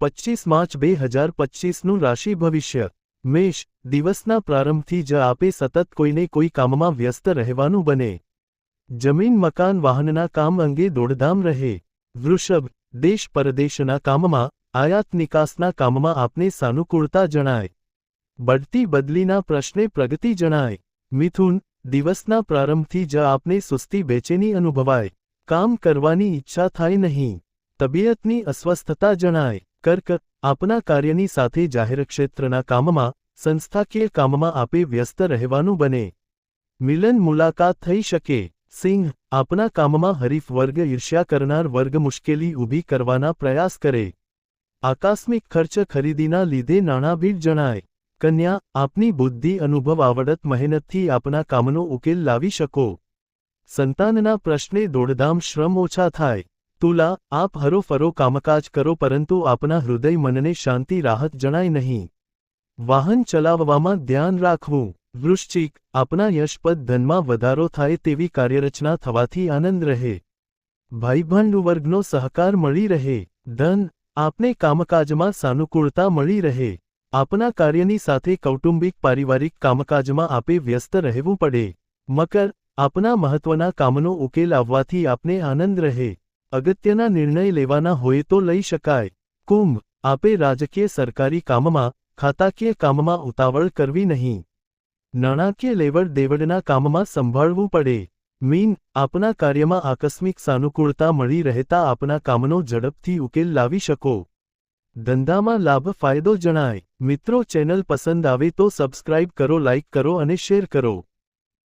પચીસ માર્ચ બે હજાર પચીસનું રાશિ ભવિષ્ય. મેષ, દિવસના પ્રારંભથી જ આપે સતત કોઈને કોઈ કામમાં વ્યસ્ત રહેવાનું બને. જમીન, મકાન, વાહનના કામ અંગે દોડધામ રહે. વૃષભ, દેશ પરદેશના કામમાં, આયાત નિકાસના કામમાં આપને સાનુકૂળતા જણાય. બઢતી બદલીના પ્રશ્ને પ્રગતિ જણાય. મિથુન, દિવસના પ્રારંભથી જ આપને સુસ્તી બેચેની અનુભવાય. કામ કરવાની ઈચ્છા થાય નહીં. તબિયતની અસ્વસ્થતા જણાય. કર્ક, આપના કાર્યની સાથે જાહેર ક્ષેત્રના કામમાં, સંસ્થાકીય કામમાં આપે વ્યસ્ત રહેવાનું બને. મિલન મુલાકાત થઈ શકે. સિંહ, આપના કામમાં હરીફ વર્ગ ઈર્ષ્યા કરનાર વર્ગ મુશ્કેલી ઊભી કરવાના પ્રયાસ કરે. આકસ્મિક ખર્ચ ખરીદીના લીધે નાણાભીડ જણાય. કન્યા, આપની બુદ્ધિ, અનુભવ, આવડત, મહેનતથી આપના કામનો ઉકેલ લાવી શકો. સંતાનના પ્રશ્ને દોડધામ શ્રમ ઓછા થાય. તુલા, આપ હરોફરો કામકાજ કરો પરંતુ આપના હૃદય મનને શાંતિ રાહત જણાય નહીં. વાહન ચલાવવામાં ધ્યાન રાખવું. વૃશ્ચિક, આપના યશપદ ધનમાં વધારો થાય તેવી કાર્યરચના થવાથી આનંદ રહે. ભાઈબંધ વર્ગનો સહકાર મળી રહે. ધન, આપને કામકાજમાં સાનુકૂળતા મળી રહે. આપના કાર્યની સાથે કૌટુંબિક પારિવારિક કામકાજમાં આપે વ્યસ્ત રહેવું પડે. મકર, આપના મહત્વના કામનો ઉકેલ આવવાથી આપને આનંદ રહે. અગત્યના નિર્ણય લેવાના હોય તો લઈ શકાય. કુંભ, આપે રાજકીય સરકારી કામમાં, ખાતાકીય કામમાં ઉતાવળ કરવી નહીં. નાણાકીય લેવડ દેવડના કામમાં સંભાળવું પડે. મીન, આપના કાર્યમાં આકસ્મિક સાનુકૂળતા મળી રહેતા આપના કામનો ઝડપથી ઉકેલ લાવી શકો. ધંધામાં લાભ ફાયદો જણાય. મિત્રો ચેનલ પસંદ આવે તો સબસ્ક્રાઇબ કરો, લાઇક કરો અને શેર કરો.